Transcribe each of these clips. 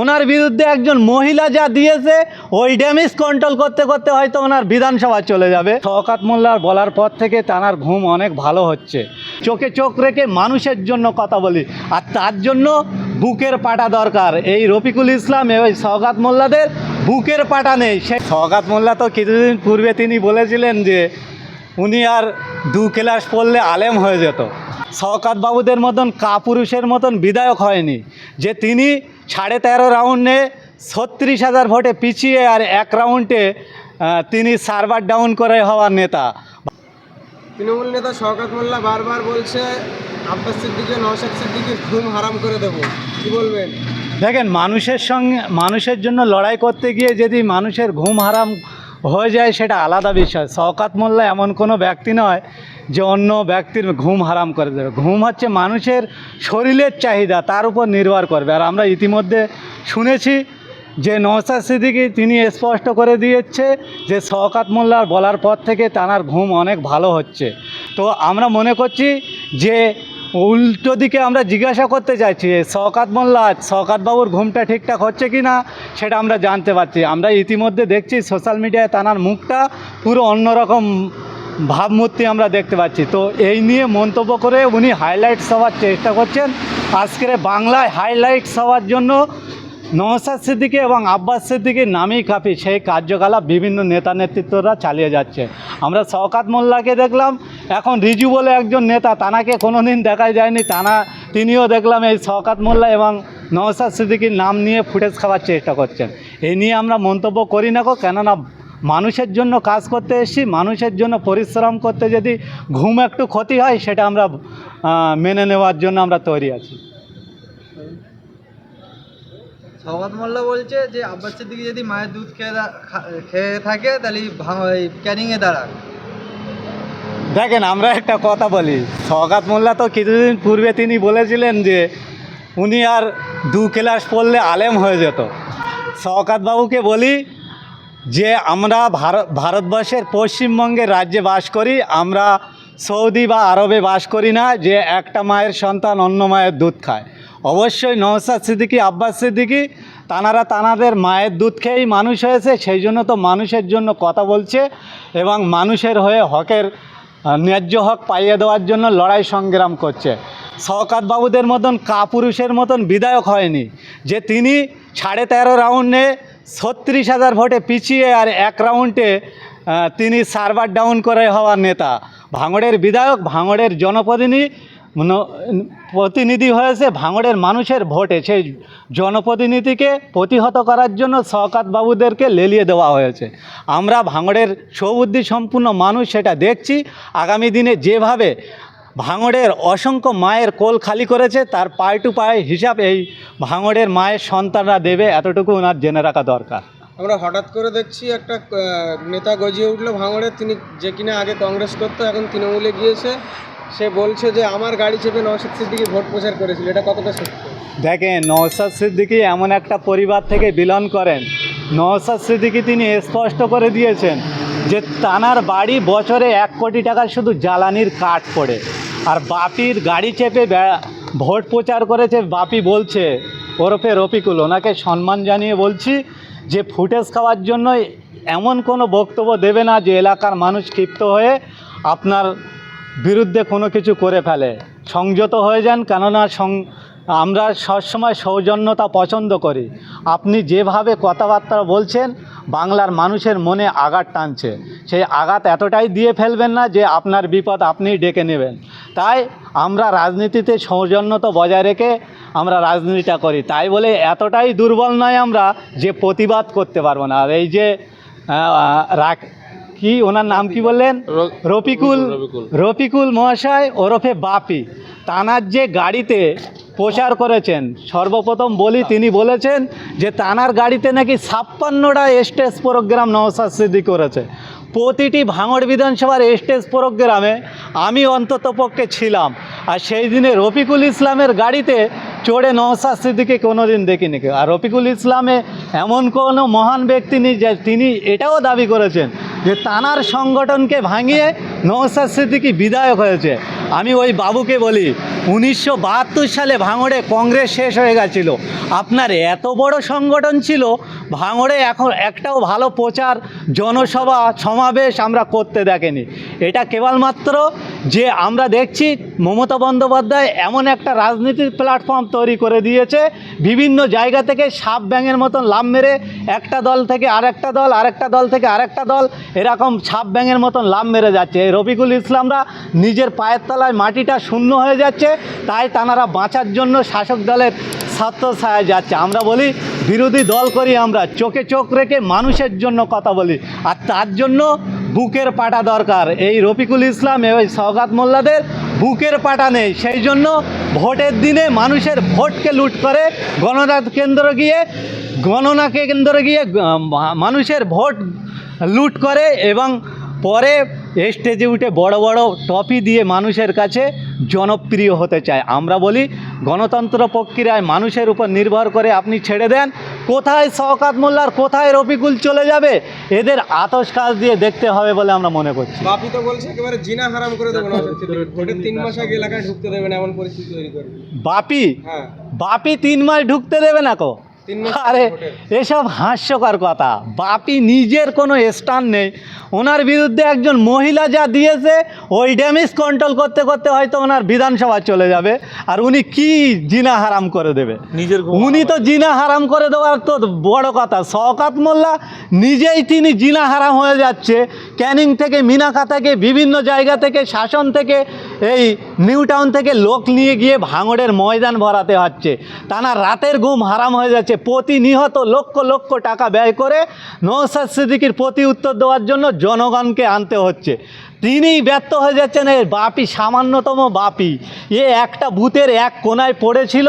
ওনার বিরুদ্ধে একজন মহিলা যা দিয়েছে ওই ড্যামেজ কন্ট্রোল করতে করতে হয়তো ওনার বিধানসভা চলে যাবে। শওকাত মোল্লার বলার পর থেকে তানার ঘুম অনেক ভালো হচ্ছে। চোখে চোখ রেখে মানুষের জন্য কথা বলি আর তার জন্য বুকের পাটা দরকার। এই রফিকুল ইসলাম এই সওগাত মোল্লাদের বুকের পাটা নেই। সে সওগাত মোল্লা তো কিছুদিন পূর্বে তিনি বলেছিলেন যে উনি আর দু ক্লাস পড়লে আলেম হয়ে যেত। শওকাত বাবুদের মতন কাপুরুষের মতন বিধায়ক হয়নি যে তিনি সাড়ে তেরো রাউন্ডে ছত্রিশ হাজার ভোটে পিছিয়ে আর এক রাউন্ডে তিনি সার্ভার ডাউন করে হওয়ার নেতা। তৃণমূল নেতা শওকত মোল্লা বারবার বলছে আব্বাস সিদ্দিকে নওশাদ সিদ্দিকির ঘুম হারাম করে দেব। কি বলবেন? দেখেন মানুষের সঙ্গে মানুষের জন্য লড়াই করতে গিয়ে যদি মানুষের ঘুম হারাম হয়ে যায় সেটা আলাদা বিষয়। শওকাত মোল্লা এমন কোনো ব্যক্তি নয় যে অন্য ব্যক্তির ঘুম হারাম করে দেবে। ঘুম হচ্ছে মানুষের শরীরের চাহিদা, তার উপর নির্ভর করবে। আর আমরা ইতিমধ্যে শুনেছি যে নওসাদ সিদ্দিকি তিনি স্পষ্ট করে দিয়েছে যে শওকাত মোল্লার বলার পর থেকে তানার ঘুম অনেক ভালো হচ্ছে। তো আমরা মনে করছি যে উল্টো দিকে আমরা জিজ্ঞাসা করতে চাইছি শওকাত মোল্লা বাবুর ঘুমটা ঠিকঠাক হচ্ছে কি না? সেটা আমরা জানতে পারছি। আমরা ইতিমধ্যে দেখছি সোশ্যাল মিডিয়ায় তানার মুখটা পুরো অন্যরকম ভাবমূর্তি আমরা দেখতে পাচ্ছি। তো এই নিয়ে মন্তব্য করে উনি হাইলাইটস হওয়ার চেষ্টা করছেন। আজকের বাংলায় হাইলাইটস হওয়ার জন্য নওসাদ সিদ্দিকি এবং আব্বাস সিদ্দিকির নামই কাপি সেই কার্যকলাপ বিভিন্ন নেতা নেতৃত্বরা চালিয়ে যাচ্ছে। আমরা শওকাত মোল্লাকে দেখলাম এখন রিজু বলে একজন নেতা, তানাকে কোনো দিন দেখা যায়নি। তানা, তিনিও দেখলাম এই শওকাত মোল্লা এবং নওসাদ সিদ্দিকির নাম নিয়ে ফুটেজ খাওয়ার চেষ্টা করছেন। এই নিয়ে আমরা মন্তব্য করি না গো, কেননা মানুষের জন্য কাজ করতে এসেছি, মানুষের জন্য পরিশ্রম করতে যদি ঘুম একটু ক্ষতি হয়, সেটা আমরা মেনে নেওয়ার জন্য আমরা তৈরি আছি। সওগাত মোল্লা বলছে যে, আব্বাস সিদ্দিকি যদি মায়ের দুধ খেয়ে খেয়ে থাকে, তাহলে ক্যানিংয়ে দাঁড়াক দেখেন, আমরা একটা কথা বলি। সগাত মোল্লা তো কিছুদিন পূর্বে তিনি বলেছিলেন যে, উনি আর দু ক্লাস পড়লে আলেম হয়ে যেত। শওকাত বাবুকে বলি যে, আমরা ভারত ভারতবর্ষের পশ্চিমবঙ্গের রাজ্যে বাস করি, আমরা সৌদি বা আরবে বাস করি না, যে একটা মায়ের সন্তান অন্য মায়ের দুধ খায়। অবশ্যই নওসাদ সিদ্দিকি, আব্বাস সিদ্দিকি, তানারা তানাদের মায়ের দুধ খেয়েই মানুষ হয়েছে, সেই জন্য তো মানুষের জন্য কথা বলছে এবং মানুষের হয়ে হকের ন্যায্য হক পাইয়ে দেওয়ার জন্য লড়াই সংগ্রাম করছে। শওকাত বাবুদের মতন কাপুরুষের মতন বিধায়ক হয়নি, যে তিনি সাড়ে তেরো রাউন্ডে ছত্রিশ হাজার ভোটে পিছিয়ে আর এক রাউন্ডে তিনি সার্ভার ডাউন করে হওয়ার নেতা। ভাঙড়ের বিধায়ক, ভাঙড়ের জনপ্রতিনিধি প্রতিনিধি হয়েছে ভাঙড়ের মানুষের ভোটে। সেই জনপ্রতিনিধিকে প্রতিহত করার জন্য শওকাত বাবুদেরকে লেলিয়ে দেওয়া হয়েছে। আমরা ভাঙড়ের সৌবুদ্ধি সম্পূর্ণ মানুষ, সেটা দেখছি। আগামী দিনে যেভাবে ভাঙড়ের অসংখ্য মায়ের কোল খালি করেছে, তার পায়ে টু পায়ে হিসাব এই ভাঙড়ের মায়ের সন্তানরা দেবে, এতটুকু ওনার জেনে রাখা দরকার। আমরা হঠাৎ করে দেখছি একটা নেতা গজিয়ে উঠল ভাঙড়ে। তিনি যে কিনা আগে কংগ্রেস করতো, এখন তৃণমূলে গিয়েছে। সে বলছে যে আমার গাড়ি চেপে নওশাদ সিদ্দিকি ভোট প্রচার করেছিল, এটা কতটা সত্য? দেখেন নওসাদ সিদ্দিকি এমন একটা পরিবার থেকে বিলন করেন। নওসাদ সিদ্দিকি তিনি স্পষ্ট করে দিয়েছেন যে তানার বাড়ি বছরে এক কোটি টাকার শুধু জ্বালানির কাঠ পড়ে। আর বাপির গাড়ি চেপে ভোট প্রচার করেছে, বাপি বলছে, ওরফে রফিকুল, ওনাকে সম্মান জানিয়ে বলছি যে ফুটেজ খাওয়ার জন্য এমন কোনো বক্তব্য দেবে না যে এলাকার মানুষ ক্ষিপ্ত হয়ে আপনার বিরুদ্ধে কোনো কিছু করে ফেলে। সংযত হয়ে যান, কেননা সং আমরা সবসময় সৌজন্যতা পছন্দ করি। আপনি যেভাবে কথাবার্তা বলছেন, বাংলার মানুষের মনে আঘাত টানছে। সেই আঘাত এতটাই দিয়ে ফেলবেন না যে আপনার বিপদ আপনিই ডেকে নেবেন। তাই আমরা রাজনীতিতে সৌজন্যতা বজায় রেখে আমরা রাজনীতিটা করি। তাই বলে এতটাই দুর্বল নয় আমরা যে প্রতিবাদ করতে পারব না। আর এই যে রাখ কি? ওনার নাম কি বললেন? রফিকুল রফিকুল মহাশয় ওরফে বাপি। তানার যে গাড়িতে প্রচার করেছেন সর্বপ্রথম বলি তিনি বলেছেন যে তানার গাড়িতে নাকি ছাপ্পান্নটা স্টেজ প্রোগ্রাম নওসাদ সিদ্দিক করেছে। প্রতিটি ভাঙড় বিধানসভার স্টেজ প্রোগ্রামে আমি অন্তত পক্ষে ছিলাম। আর সেই দিনে রফিকুল ইসলামের গাড়িতে চড়ে নওসাদ সিদ্দিকে কোনো দিন দেখিনি আর রফিকুল ইসলামে এমন কোনো মহান ব্যক্তি নেই যে তিনি এটাও দাবি করেছেন যে তানার সংগঠনকে ভাঙিয়ে নৌসাদ সিদ্দিকি বিধায়ক হয়েছে। আমি ওই বাবুকে বলি, উনিশশো বাহাত্তর সালে ভাঙড়ে কংগ্রেস শেষ হয়ে গেছিল। আপনার এত বড় সংগঠন ছিল, ভাঙড়ে এখন একটাও ভালো প্রচার, জনসভা, সমাবেশ আমরা করতে দেখেনি। এটা কেবলমাত্র যে আমরা দেখছি মমতা বন্দ্যোপাধ্যায় এমন একটা রাজনীতির প্ল্যাটফর্ম তৈরি করে দিয়েছে, বিভিন্ন জায়গা থেকে সাপ ব্যাঙের মতন লাভ মেরে একটা দল থেকে আরেকটা দল আরেকটা দল থেকে আরেকটা দল, এরকম সাপ ব্যাঙের মতন লাভ মেরে যাচ্ছে। এই রফিকুল ইসলামরা নিজের পায়ের তলায় মাটিটা শূন্য হয়ে যাচ্ছে, তাই তানারা বাঁচার জন্য শাসক দলের ছাত্র ছায়া যাচ্ছে। আমরা বলি, বিরোধী দল করি আমরা, চোখে চোখ রেখে মানুষের জন্য কথা বলি, আর তার জন্য বুকের পাটা দরকার। এই রফিকুল ইসলাম এবং সওগাত মোল্লাদের বুকের পাটা নেই। সেই জন্য ভোটের দিনে মানুষের ভোটকে লুট করে গণনা কেন্দ্র গিয়ে গণনাকে কেন্দ্রে গিয়ে মানুষের ভোট লুট করে এবং পরে স্টেজে উঠে বড় বড় টপি দিয়ে মানুষের কাছে জনপ্রিয় হতে চায়। আমরা বলি গণতন্ত্র প্রক্রিয়ায় মানুষের উপর নির্ভর করে আপনি ছেড়ে দেন কোথায় শওকাত মোল্লার কোথায় রফিকুল চলে যাবে এদের আতস কাজ দিয়ে দেখতে হবে বলে আমরা মনে করছি। বাপি তো বলছে একেবারে জিনা হারাম করে দেবো ভোটের তিন মাস আগে এলাকায় ঢুকতে দেবে না এমন পরিস্থিতি তৈরি করবে বাপি? হ্যাঁ। বাপি তিন মাস ঢুকতে দেবে না কো? আরে এসব হাস্যকর কথা। বাপি নিজের কোনো স্টান নেই। ওনার বিরুদ্ধে একজন মহিলা যা দিয়েছে ওই ড্যামেজ কন্ট্রোল করতে করতে হয়তো ওনার বিধানসভা চলে যাবে। আর উনি কি জিনা হারাম করে দেবে? নিজের উনি তো জিনা হারাম করে দেওয়ার তো বড় কথা। শওকাত মোল্লা নিজেই তিনি জিনা হারাম হয়ে যাচ্ছে। ক্যানিং থেকে মিনাখা থেকে বিভিন্ন জায়গা থেকে শাসন থেকে এই নিউ টাউন থেকে লোক নিয়ে গিয়ে ভাঙড়ের ময়দান ভরাতে হচ্ছে। টানা রাতের ঘুম হারাম হয়ে যাচ্ছে। প্রতিনিহত লক্ষ লক্ষ টাকা ব্যয় করে নৌসাদ সিদ্দিকির প্রতি উত্তর দেওয়ার জন্য জনগণকে আনতে হচ্ছে। তিনিই ব্যর্থ হয়ে যাচ্ছেন এর বাপি, সামান্যতম বাপি। এ একটা বুথের এক কোনায় পড়েছিল,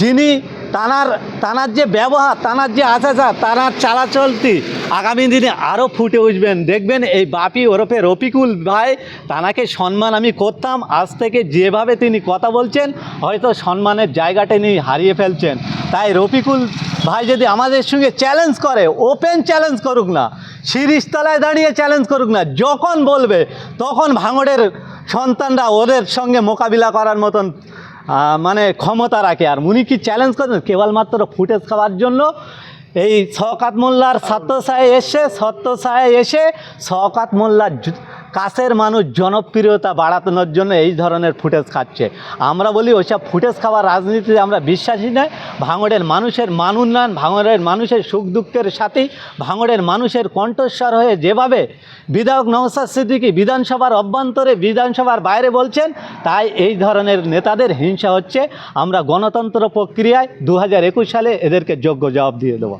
যিনি তানার তানার যে ব্যবহার, তানার যে আচার তানার চালাচলতি আগামী দিনে আরও ফুটে উঠবেন। দেখবেন এই বাপি ওরফে রফিকুল ভাই, তানাকে সম্মান আমি করতাম, আজ থেকে যেভাবে তিনি কথা বলছেন, হয়তো সম্মানের জায়গাটা নিয়ে হারিয়ে ফেলছেন। তাই রফিকুল ভাই যদি আমাদের সঙ্গে চ্যালেঞ্জ করে ওপেন চ্যালেঞ্জ করুক না শিরিষতলায় দাঁড়িয়ে চ্যালেঞ্জ করুক না, যখন বলবে, তখন ভাঙড়ের সন্তানরা ওদের সঙ্গে মোকাবিলা করার মতন মানে ক্ষমতা রাখে। আর উনি কি চ্যালেঞ্জ করেন কেবলমাত্র ফুটেজ খাওয়ার জন্য? এই শওকাত মোল্লার সত্যসায় এসে সত্য সত্যসায় এসে শওকাত মোল্লার কাছের মানুষ জনপ্রিয়তা বাড়ানোর জন্য এই ধরনের ফুটেজ খাচ্ছে। আমরা বলি ওইসব ফুটেজ খাওয়ার রাজনীতিতে আমরা বিশ্বাসী নয়। ভাঙড়ের মানুষের মান উন্নয়ন, ভাঙড়ের মানুষের সুখ দুঃখের সাথে, ভাঙড়ের মানুষের কণ্ঠস্বর হয়ে যেভাবে বিধায়ক নওসাদ সিদ্দিকী বিধানসভার অভ্যন্তরে বিধানসভার বাইরে বলছেন, তাই এই ধরনের নেতাদের হিংসা হচ্ছে। আমরা গণতন্ত্র প্রক্রিয়ায় দু হাজার একুশ সালে এদেরকে যোগ্য জবাব দিয়ে দেবো।